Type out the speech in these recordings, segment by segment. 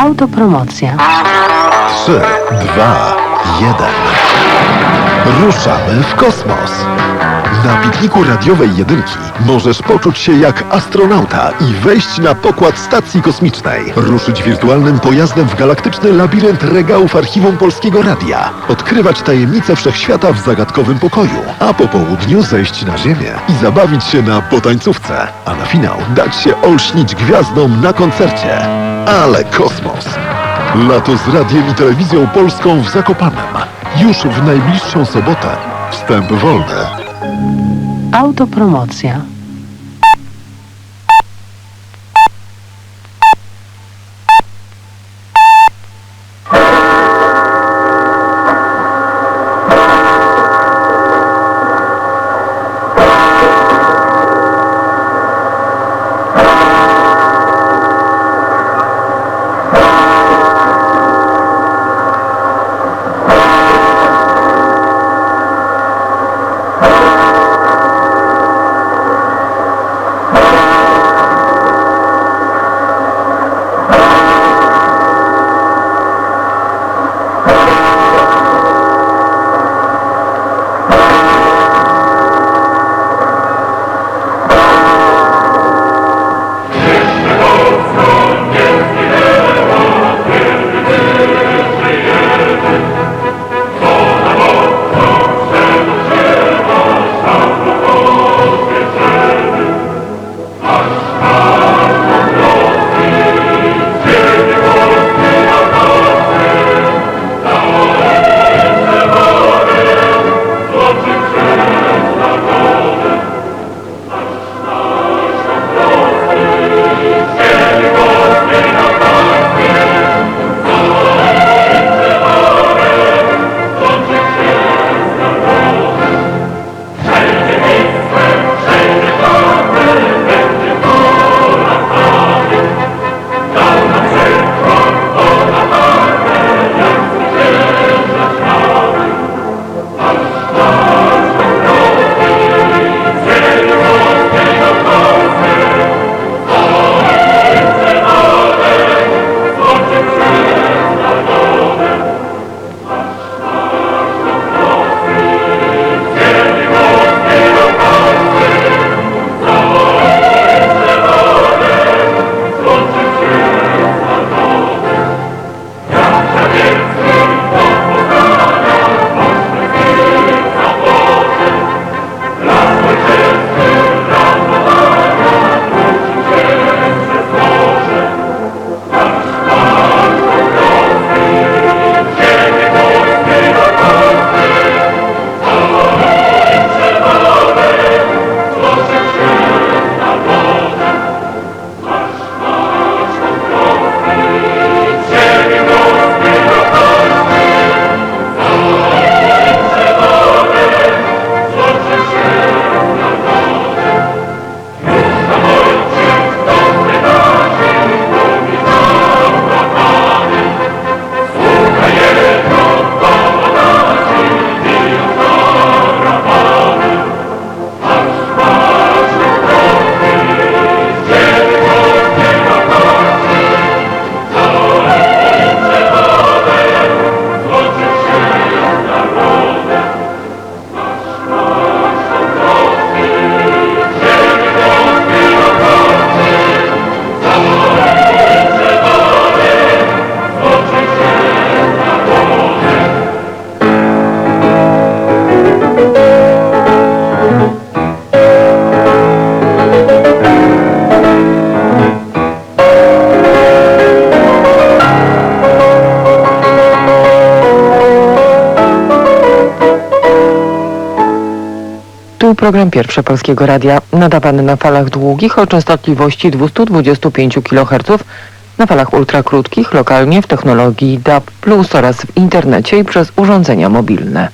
Autopromocja. 3, 2, 1. Ruszamy w kosmos. Na pikniku radiowej jedynki możesz poczuć się jak astronauta i wejść na pokład stacji kosmicznej. Ruszyć wirtualnym pojazdem w galaktyczny labirynt regałów archiwum Polskiego Radia. Odkrywać tajemnice wszechświata w zagadkowym pokoju. A po południu zejść na ziemię i zabawić się na potańcówce. A na finał dać się olśnić gwiazdom na koncercie. Ale kosmos! Lato z radiem i telewizją polską w Zakopanem. Już w najbliższą sobotę. Wstęp wolny. Autopromocja. Program pierwszy Polskiego Radia, nadawany na falach długich o częstotliwości 225 kHz, na falach ultrakrótkich, lokalnie w technologii DAB+, oraz w internecie i przez urządzenia mobilne.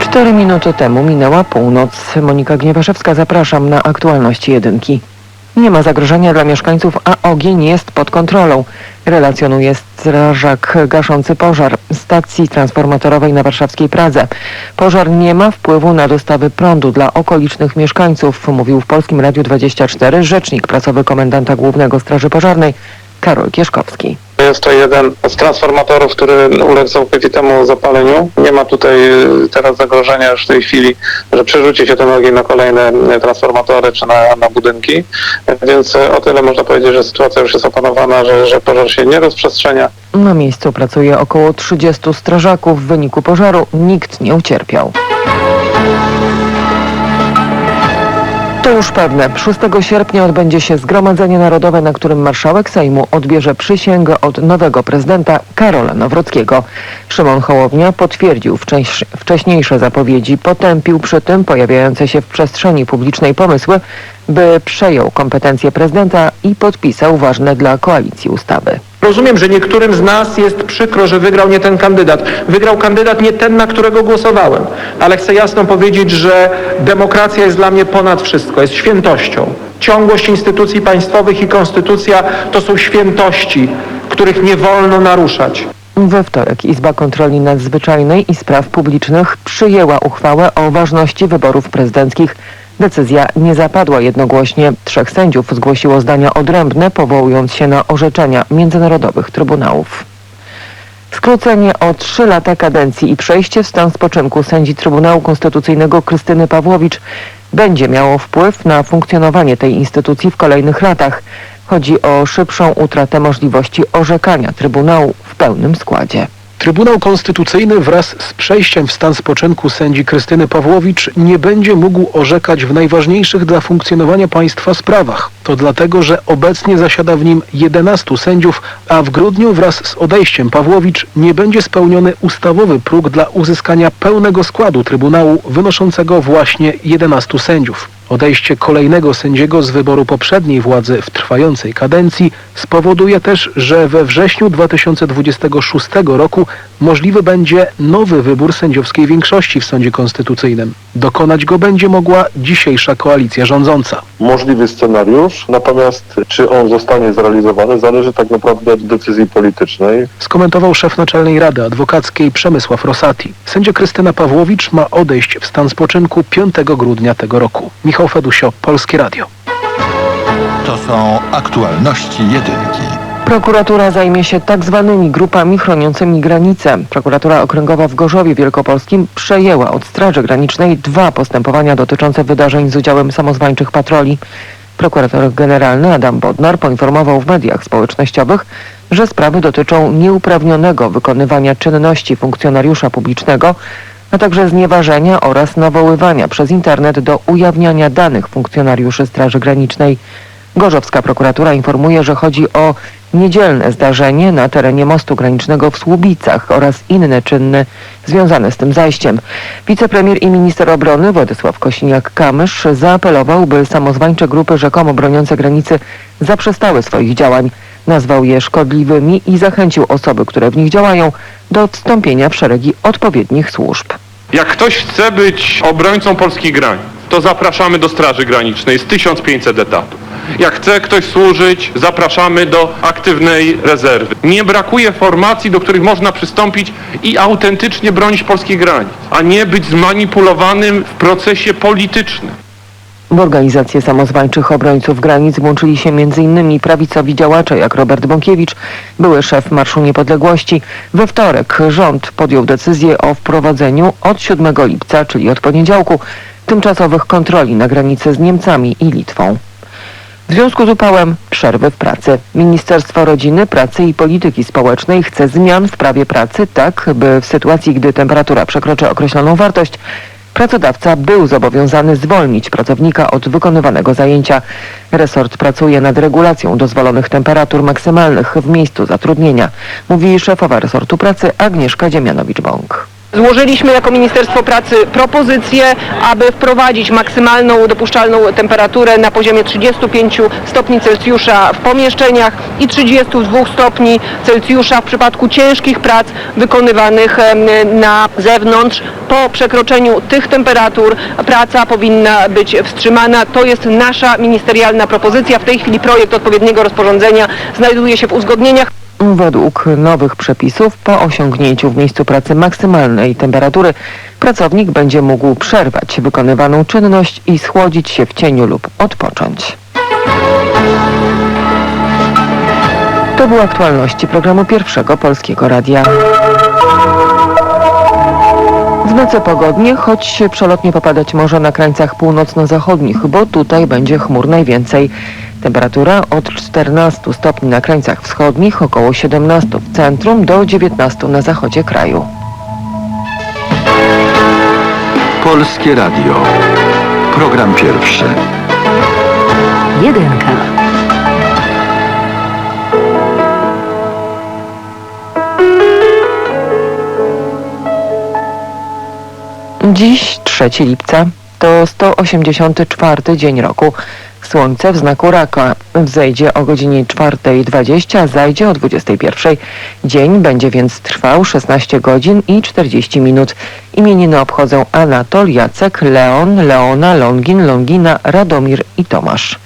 Cztery minuty temu minęła północ. Monika Gniewaszewska, zapraszam na aktualności jedynki. Nie ma zagrożenia dla mieszkańców, a ogień jest pod kontrolą, relacjonuje strażak gaszący pożar stacji transformatorowej na warszawskiej Pradze. Pożar nie ma wpływu na dostawy prądu dla okolicznych mieszkańców, mówił w Polskim Radiu 24 rzecznik prasowy komendanta głównego Straży Pożarnej Karol Kieszkowski. Jest to jeden z transformatorów, który uległ całkowitemu zapaleniu. Nie ma tutaj y, teraz zagrożenia już w tej chwili, że przerzuci się ten ogień na kolejne y, transformatory czy na, na budynki. Więc y, o tyle można powiedzieć, że sytuacja już jest opanowana, że, że pożar się nie rozprzestrzenia. Na miejscu pracuje około 30 strażaków. W wyniku pożaru nikt nie ucierpiał. To już pewne. 6 sierpnia odbędzie się Zgromadzenie Narodowe, na którym marszałek Sejmu odbierze przysięgę od nowego prezydenta Karola Nawrockiego. Szymon Hołownia potwierdził wcześ- wcześniejsze zapowiedzi, potępił przy tym pojawiające się w przestrzeni publicznej pomysły, by przejął kompetencje prezydenta i podpisał ważne dla koalicji ustawy. Rozumiem, że niektórym z nas jest przykro, że wygrał nie ten kandydat. Wygrał kandydat nie ten, na którego głosowałem. Ale chcę jasno powiedzieć, że demokracja jest dla mnie ponad wszystko, jest świętością. Ciągłość instytucji państwowych i konstytucja to są świętości, których nie wolno naruszać. We wtorek Izba Kontroli Nadzwyczajnej i Spraw Publicznych przyjęła uchwałę o ważności wyborów prezydenckich. Decyzja nie zapadła jednogłośnie. Trzech sędziów zgłosiło zdania odrębne, powołując się na orzeczenia międzynarodowych trybunałów. Skrócenie o trzy lata kadencji i przejście w stan spoczynku sędzi Trybunału Konstytucyjnego Krystyny Pawłowicz będzie miało wpływ na funkcjonowanie tej instytucji w kolejnych latach. Chodzi o szybszą utratę możliwości orzekania Trybunału w pełnym składzie. Trybunał Konstytucyjny wraz z przejściem w stan spoczynku sędzi Krystyny Pawłowicz nie będzie mógł orzekać w najważniejszych dla funkcjonowania państwa sprawach. To dlatego, że obecnie zasiada w nim 11 sędziów, a w grudniu wraz z odejściem Pawłowicz nie będzie spełniony ustawowy próg dla uzyskania pełnego składu Trybunału wynoszącego właśnie 11 sędziów. Odejście kolejnego sędziego z wyboru poprzedniej władzy w trwającej kadencji spowoduje też, że we wrześniu 2026 roku możliwy będzie nowy wybór sędziowskiej większości w sądzie konstytucyjnym. Dokonać go będzie mogła dzisiejsza koalicja rządząca. możliwy scenariusz, natomiast czy on zostanie zrealizowany zależy tak naprawdę od decyzji politycznej. Skomentował szef Naczelnej Rady Adwokackiej Przemysław Rosati. Sędzia Krystyna Pawłowicz ma odejść w stan spoczynku 5 grudnia tego roku. Michał Fedusio, Polskie Radio. To są aktualności jedynki. Prokuratura zajmie się tak zwanymi grupami chroniącymi granice. Prokuratura Okręgowa w Gorzowie Wielkopolskim przejęła od Straży Granicznej dwa postępowania dotyczące wydarzeń z udziałem samozwańczych patroli. Prokurator generalny Adam Bodnar poinformował w mediach społecznościowych, że sprawy dotyczą nieuprawnionego wykonywania czynności funkcjonariusza publicznego, a także znieważenia oraz nawoływania przez internet do ujawniania danych funkcjonariuszy Straży Granicznej. Gorzowska prokuratura informuje, że chodzi o niedzielne zdarzenie na terenie mostu granicznego w Słubicach oraz inne czynny związane z tym zajściem. Wicepremier i minister obrony Władysław Kosiniak-Kamysz zaapelował, by samozwańcze grupy rzekomo broniące granicy zaprzestały swoich działań. Nazwał je szkodliwymi i zachęcił osoby, które w nich działają, do wstąpienia w szeregi odpowiednich służb. Jak ktoś chce być obrońcą polskich granic, to zapraszamy do Straży Granicznej z 1500 etatów. Jak chce ktoś służyć, zapraszamy do aktywnej rezerwy. Nie brakuje formacji, do których można przystąpić i autentycznie bronić polskich granic, a nie być zmanipulowanym w procesie politycznym. W organizację samozwańczych obrońców granic włączyli się m.in. prawicowi działacze jak Robert Bąkiewicz, były szef Marszu Niepodległości. We wtorek rząd podjął decyzję o wprowadzeniu od 7 lipca, czyli od poniedziałku, tymczasowych kontroli na granicy z Niemcami i Litwą. W związku z upałem przerwy w pracy. Ministerstwo Rodziny, Pracy i Polityki Społecznej chce zmian w prawie pracy tak, by w sytuacji, gdy temperatura przekroczy określoną wartość, pracodawca był zobowiązany zwolnić pracownika od wykonywanego zajęcia. Resort pracuje nad regulacją dozwolonych temperatur maksymalnych w miejscu zatrudnienia, mówi szefowa resortu pracy Agnieszka Dziemianowicz-Bąk. Złożyliśmy jako Ministerstwo Pracy propozycję, aby wprowadzić maksymalną dopuszczalną temperaturę na poziomie 35 stopni Celsjusza w pomieszczeniach i 32 stopni Celsjusza w przypadku ciężkich prac wykonywanych na zewnątrz. Po przekroczeniu tych temperatur praca powinna być wstrzymana. To jest nasza ministerialna propozycja. W tej chwili projekt odpowiedniego rozporządzenia znajduje się w uzgodnieniach. Według nowych przepisów po osiągnięciu w miejscu pracy maksymalnej temperatury pracownik będzie mógł przerwać wykonywaną czynność i schłodzić się w cieniu lub odpocząć. To były aktualności programu Pierwszego Polskiego Radia. W nocy pogodnie, choć przelotnie popadać może na krańcach północno-zachodnich, bo tutaj będzie chmur najwięcej. Temperatura od 14 stopni na krańcach wschodnich, około 17 w centrum do 19 na zachodzie kraju. Polskie Radio. Program pierwszy. Jedynka. Dziś 3 lipca to 184 dzień roku. Słońce w znaku raka wzejdzie o godzinie 4.20, a zajdzie o 21.00. Dzień będzie więc trwał 16 godzin i 40 minut. Imieniny obchodzą Anatol, Jacek, Leon, Leona, Longin, Longina, Radomir i Tomasz.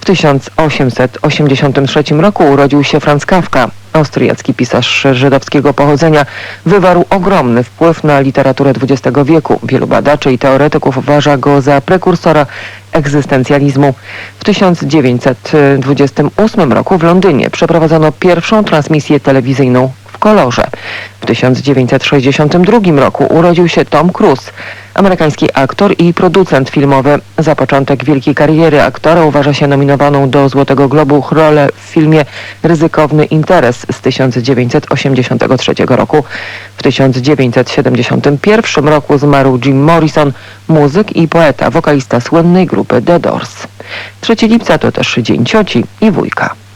W 1883 roku urodził się Franz Kafka. Austriacki pisarz żydowskiego pochodzenia wywarł ogromny wpływ na literaturę XX wieku. Wielu badaczy i teoretyków uważa go za prekursora egzystencjalizmu. W 1928 roku w Londynie przeprowadzono pierwszą transmisję telewizyjną w kolorze. W 1962 roku urodził się Tom Cruise, amerykański aktor i producent filmowy. Za początek wielkiej kariery aktora uważa się nominowaną do Złotego Globu rolę w filmie Ryzykowny Interes z 1983 roku. W 1971 roku zmarł Jim Morrison, muzyk i poeta, wokalista słynnej grupy The Doors. 3 lipca to też Dzień Cioci i Wujka.